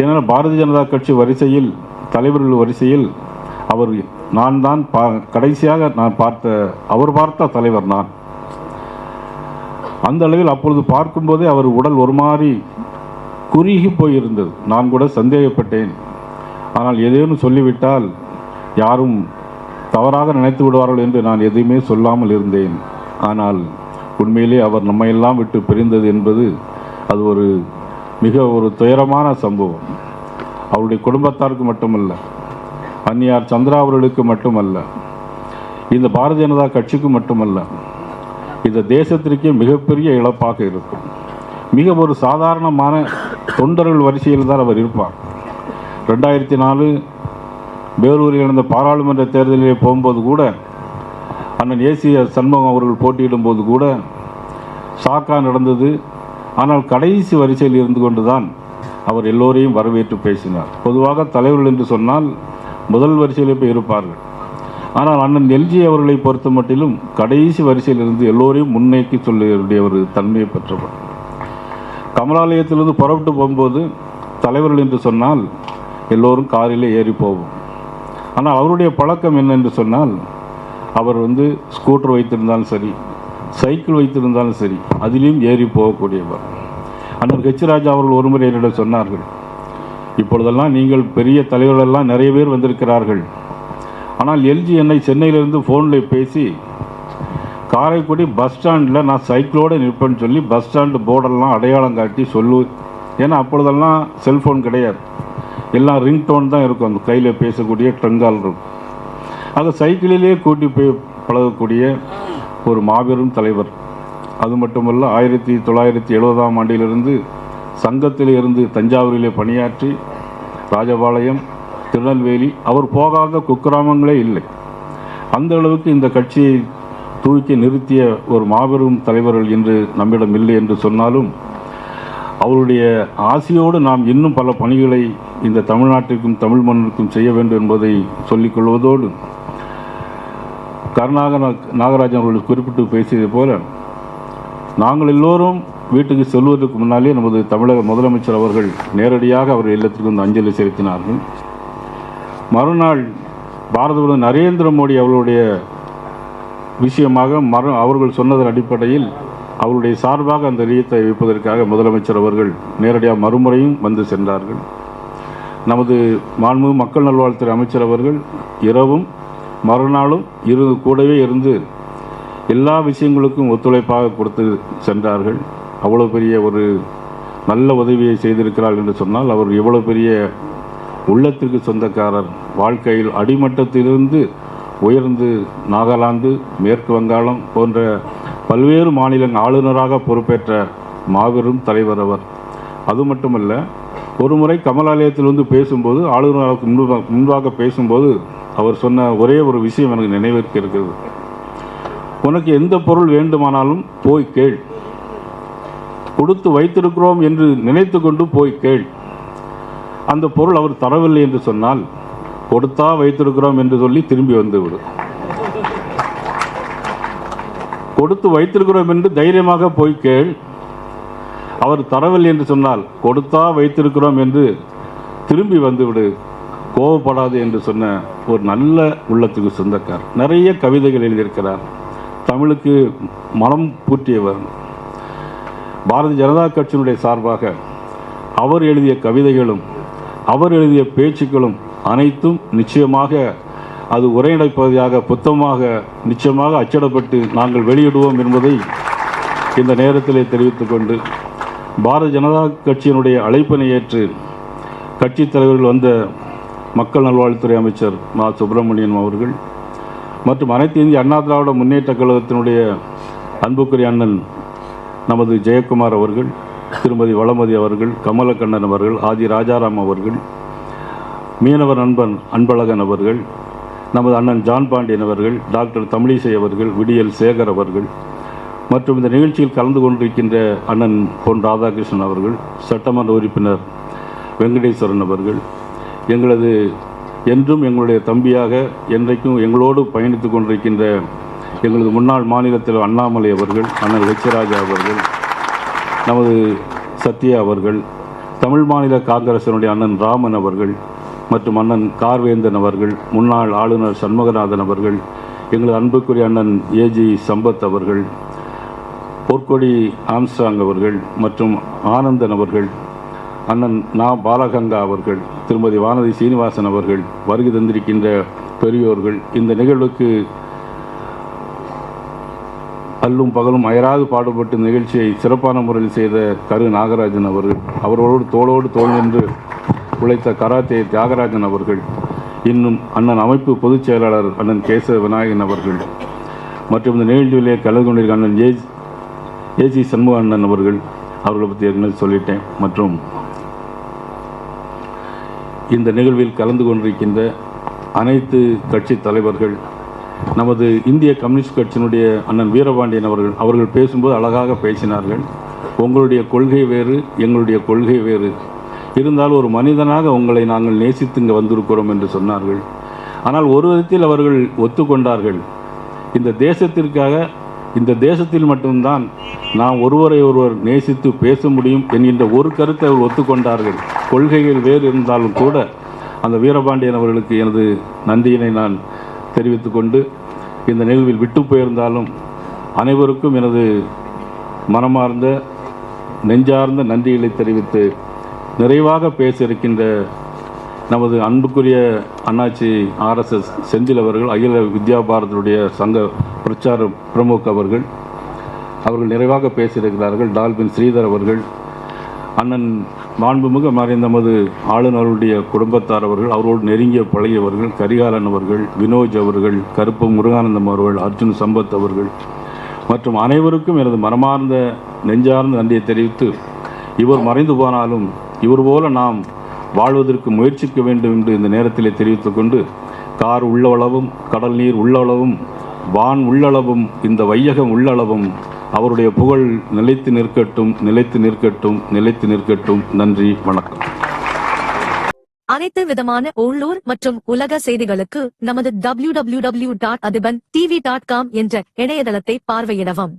ஏன்னா பாரதிய ஜனதா கட்சி வரிசையில் தலைவர்கள் வரிசையில் அவர் நான் தான் பா கடைசியாக நான் பார்த்த அவர் பார்த்த தலைவர் நான். அந்த அளவில் அப்பொழுது பார்க்கும்போதே அவர் உடல் ஒரு மாதிரி குறுகி போயிருந்தது. நான் கூட சந்தேகப்பட்டேன். ஆனால் ஏதேனும் சொல்லிவிட்டால் யாரும் தவறாக நினைத்து விடுவார்கள் என்று நான் எதையுமே சொல்லாமல் இருந்தேன். ஆனால் உண்மையிலே அவர் நம்மையெல்லாம் விட்டு பிரிந்தது என்பது அது ஒரு மிக ஒரு துயரமான சம்பவம். அவருடைய குடும்பத்தாருக்கு மட்டுமல்ல அந்நியார் சந்திரா அவர்களுக்கு மட்டுமல்ல இந்த பாரதிய ஜனதா கட்சிக்கு மட்டுமல்ல இந்த தேசத்திற்கே மிகப்பெரிய இழப்பாக இருக்கும். மிக ஒரு சாதாரணமான தொண்டர்கள் வரிசையில் தான் அவர் இருப்பார். ரெண்டாயிரத்தி நாலு வேலூரில் நடந்த பாராளுமன்ற தேர்தலிலே போகும்போது கூட அண்ணன் ஏசிய சண்முகம் அவர்கள் போட்டியிடும் போது கூட சாக்கா நடந்தது ஆனால் கடைசி வரிசையில் இருந்து கொண்டுதான் அவர் எல்லோரையும் வரவேற்று பேசினார். பொதுவாக தலைவர்கள் என்று சொன்னால் முதல் வரிசையில் போய் இருப்பார்கள். ஆனால் அண்ணன் எல்ஜி அவர்களை பொறுத்த மட்டிலும் கடைசி வரிசையில் இருந்து எல்லோரையும் முன்னேக்கி சொல்லுடைய ஒரு தன்மையை பெற்றவர். கமலாலயத்திலிருந்து புறப்பட்டு போகும்போது தலைவர்கள் என்று சொன்னால் எல்லோரும் காரிலே ஏறி போவோம். ஆனால் அவருடைய பழக்கம் என்ன என்று சொன்னால் அவர் வந்து ஸ்கூட்டர் வைத்திருந்தாலும் சரி சைக்கிள் வைத்திருந்தாலும் சரி அதிலையும் ஏறி போகக்கூடியவர். அண்ணன் ஹெச் ராஜா அவர்கள் ஒருமுறை என்னிடம் சொன்னார்கள் இப்பொழுதெல்லாம் நீங்கள் பெரிய தலைவர்களெல்லாம் நிறைய பேர் வந்திருக்கிறார்கள். ஆனால் எல்ஜி என்னை சென்னையிலிருந்து ஃபோனில் பேசி காரைக்குடி பஸ் ஸ்டாண்டில் நான் சைக்கிளோடு நிற்பேன்னு சொல்லி பஸ் ஸ்டாண்டு போர்டெல்லாம் அடையாளம் காட்டி சொல்லு. ஏன்னா அப்பொழுதெல்லாம் செல்ஃபோன் கிடையாது. எல்லாம் ரிங் டோன் தான் இருக்கும். அந்த கையில் பேசக்கூடிய ட்ரங்கால் இருக்கும். அதை சைக்கிளிலே கூட்டி போய் பழகக்கூடிய ஒரு மாபெரும் தலைவர். அது மட்டுமல்ல ஆயிரத்தி தொள்ளாயிரத்தி எழுபதாம் ஆண்டிலிருந்து சங்கத்திலிருந்து தஞ்சாவூரிலே பணியாற்றி ராஜபாளையம் திருநெல்வேலி அவர் போகாத குக்கிராமங்களே இல்லை. அந்த அளவுக்கு இந்த கட்சியை தூக்கி நிறுத்திய ஒரு மாபெரும் தலைவர்கள் இன்று நம்மிடம் இல்லை என்று சொன்னாலும் அவருடைய ஆசையோடு நாம் இன்னும் பல பணிகளை இந்த தமிழ்நாட்டிற்கும் தமிழ் மண்ணிற்கும் செய்ய வேண்டும் என்பதை சொல்லிக் கொள்வதோடு கருணாக நாகராஜன் அவர்கள் குறிப்பிட்டு பேசியது போல நாங்கள் எல்லோரும் வீட்டுக்கு செல்வதற்கு முன்னாலே நமது தமிழக முதலமைச்சர் அவர்கள் நேரடியாக அவர் இல்லத்திற்கு வந்து அஞ்சலி செலுத்தினார்கள். மறுநாள் பாரத பிரதமர் நரேந்திர மோடி அவர்களுடைய விஷயமாக மறு அவர்கள் சொன்னதன் அடிப்படையில் அவருடைய சார்பாக அந்த ரியத்தை வைப்பதற்காக முதலமைச்சர் அவர்கள் நேரடியாக மறுமுறையும் வந்து சென்றார்கள். நமது மாண்பு மக்கள் நல்வாழ்வுத்துறை அமைச்சர் அவர்கள் இரவும் மறுநாளும் இரு கூடவே இருந்து எல்லா விஷயங்களுக்கும் ஒத்துழைப்பாக கொடுத்து சென்றார்கள். அவ்வளோ பெரிய ஒரு நல்ல உதவியை செய்திருக்கிறார் என்று சொன்னால் அவர் எவ்வளோ பெரிய உள்ளத்திற்கு சொந்தக்காரர். வாழ்க்கையில் அடிமட்டத்திலிருந்து உயர்ந்து நாகாலாந்து மேற்கு வங்காளம் போன்ற பல்வேறு மாநில ஆளுநராக பொறுப்பேற்ற மாபெரும் தலைவர் அவர். அது மட்டுமல்ல ஒரு முறை கமலாலயத்தில் வந்து பேசும்போது ஆளுநராக முன்பாக முன்பாக பேசும்போது அவர் சொன்ன ஒரே ஒரு விஷயம் எனக்கு நினைவிற்கு இருக்கிறது. உனக்கு எந்த பொருள் வேண்டுமானாலும் போய் கேள். கொடுத்து வைத்திருக்கிறோம் என்று நினைத்து கொண்டு போய் கேள். அந்த பொருள் அவர் தரவில்லை என்று சொன்னால் கொடுத்தா வைத்திருக்கிறோம் என்று சொல்லி திரும்பி வந்துவிடு. கொடுத்து வைத்திருக்கிறோம் என்று தைரியமாக போய் கேள். அவர் தரவில்லை என்று சொன்னால் கொடுத்தா வைத்திருக்கிறோம் என்று திரும்பி வந்துவிடு. கோவப்படாது என்று சொன்ன ஒரு நல்ல உள்ளத்துக்கு சொந்தக்கார் நிறைய கவிதைகள் எழுதியிருக்கிறார். தமிழுக்கு மனம் பூட்டியவர். பாரதிய ஜனதா கட்சியினுடைய சார்பாக அவர் எழுதிய கவிதைகளும் அவர் எழுதிய பேச்சுக்களும் அனைத்தும் நிச்சயமாக அது உரைநடைப்பகுதியாக புத்தமாக நிச்சயமாக அச்சிடப்பட்டு நாங்கள் வெளியிடுவோம் என்பதை இந்த நேரத்திலே தெரிவித்துக் கொண்டு பாரதிய ஜனதா கட்சியினுடைய அழைப்பினை ஏற்று கட்சித் தலைவர்கள் வந்த மக்கள் நல்வாழ்வுத்துறை அமைச்சர் மா. சுப்பிரமணியன் அவர்கள் மற்றும் அனைத்து இந்திய அண்ணா திராவிட முன்னேற்ற கழகத்தினுடைய அன்புக்குரிய அண்ணன் நமது ஜெயக்குமார் அவர்கள் திருமதி வளமதி அவர்கள் கமலக்கண்ணன் அவர்கள் ஆதி ராஜாராம் அவர்கள் மீனவர் நண்பன் அன்பழகன் அவர்கள் நமது அண்ணன் ஜான் பாண்டியன் அவர்கள் டாக்டர் தமிழிசை அவர்கள் விடியல் சேகர் அவர்கள் மற்றும் இந்த நிகழ்ச்சியில் கலந்து கொண்டிருக்கின்ற அண்ணன் பொன் ராதாகிருஷ்ணன் அவர்கள் சட்டமன்ற உறுப்பினர் வெங்கடேஸ்வரன் அவர்கள் எங்களது என்றும் எங்களுடைய தம்பியாக என்றைக்கும் எங்களோடு பயணித்து கொண்டிருக்கின்ற எங்களது முன்னாள் மாநிலத்தில் அண்ணாமலை அவர்கள் அண்ணன் லட்சராஜா அவர்கள் நமது சத்யா அவர்கள் தமிழ் மாநில காங்கிரசினுடைய அண்ணன் ராமன் அவர்கள் மற்றும் அண்ணன் கார்வேந்தன் அவர்கள் முன்னாள் ஆளுநர் சண்முகநாதன் அவர்கள் எங்களது அன்புக்குரிய அண்ணன் ஏஜி சம்பத் அவர்கள் பொற்கொடி ஆம்ஸ்டாங் அவர்கள் மற்றும் ஆனந்தன் அவர்கள் அண்ணன் நா. பாலகங்கா அவர்கள் திருமதி வானதி சீனிவாசன் அவர்கள் வருகை தந்திருக்கின்ற பெரியோர்கள் இந்த நிகழ்வுக்கு அல்லும் பகலும் அயராது பாடுபட்டு நிகழ்ச்சியை சிறப்பான முறையில் செய்த கரு நாகராஜன் அவர்கள் அவர்களோடு தோளோடு தோல் நின்று உழைத்த கராத்தே தியாகராஜன் அவர்கள் இன்னும் அண்ணன் அமைப்பு பொதுச் செயலாளர் அண்ணன் கேசவ விநாயகன் அவர்கள் மற்றும் இந்த நிகழ்ச்சியிலே கலந்து கொண்டிருக்க அண்ணன் ஏ. ஏசி சண்முக அண்ணன் அவர்கள் அவர்களை பற்றி ஏற்கனவே சொல்லிட்டேன். மற்றும் இந்த நிகழ்வில் கலந்து கொண்டிருக்கின்ற அனைத்து கட்சி தலைவர்கள் நமது இந்திய கம்யூனிஸ்ட் கட்சியினுடைய அண்ணன் வீரபாண்டியன் அவர்கள் அவர்கள் பேசும்போது அழகாக பேசினார்கள். உங்களுடைய கொள்கை வேறு எங்களுடைய கொள்கை வேறு. இருந்தால் ஒரு மனிதனாக உங்களை நாங்கள் நேசித்து இங்கே வந்திருக்கிறோம் என்று சொன்னார்கள். ஆனால் ஒரு விதத்தில் அவர்கள் ஒத்துக்கொண்டார்கள். இந்த தேசத்திற்காக இந்த தேசத்தில் மட்டும்தான் நாம் ஒருவரை ஒருவர் நேசித்து பேச முடியும் என்கின்ற ஒரு கருத்தை அவர் ஒத்துக்கொண்டார்கள். கொள்கைகள் வேறு இருந்தாலும் கூட அந்த வீரபாண்டியன் அவர்களுக்கு எனது நன்றியினை நான் தெரிவித்துக்கொண்டு இந்த நிகழ்வில் விட்டு போயிருந்தாலும் அனைவருக்கும் எனது மனமார்ந்த நெஞ்சார்ந்த நன்றிகளை தெரிவித்து நிறைவாக பேச இருக்கின்ற நமது அன்புக்குரிய அண்ணாச்சி ஆர்எஸ்எஸ் செந்தில் அவர்கள் அகில வித்யா பாரதியுடைய சங்க பிரச்சார பிரமுக் அவர்கள். அவர்கள் நிறைவாக பேசியிருக்கிறார்கள். டால்பின் ஸ்ரீதர் அவர்கள் அண்ணன் மாண்புமிகு மறைந்த நமது ஆளுநருடைய குடும்பத்தார் அவர்கள் அவரோடு நெருங்கிய பழகியவர்கள் கரிகாலன் அவர்கள் வினோஜ் அவர்கள் கருப்பு முருகானந்தம் அவர்கள் அர்ஜுன் சம்பத் அவர்கள் மற்றும் அனைவருக்கும் எனது மனமார்ந்த நெஞ்சார்ந்த நன்றியை தெரிவித்து இவர் மறைந்து போனாலும் இவர் போல நாம் வாழ்வதற்கு முயற்சிக்க வேண்டும் என்று இந்த நேரத்திலே தெரிவித்துக் கொண்டு கார் உள்ளளவும் கடல் நீர் உள்ளளவும் வான் உள்ளளவும் இந்த வையகம் உள்ளளவும் அவருடைய புகழ் நிலைத்து நிற்கட்டும் நிலைத்து நிற்கட்டும் நிலைத்து நிற்கட்டும். நன்றி வணக்கம். அனைத்து விதமான உள்ளூர் மற்றும் உலக செய்திகளுக்கு நமது www.adiban dot Adhiban TV dot com என்ற இணையதளத்தை பார்வையிடவும்.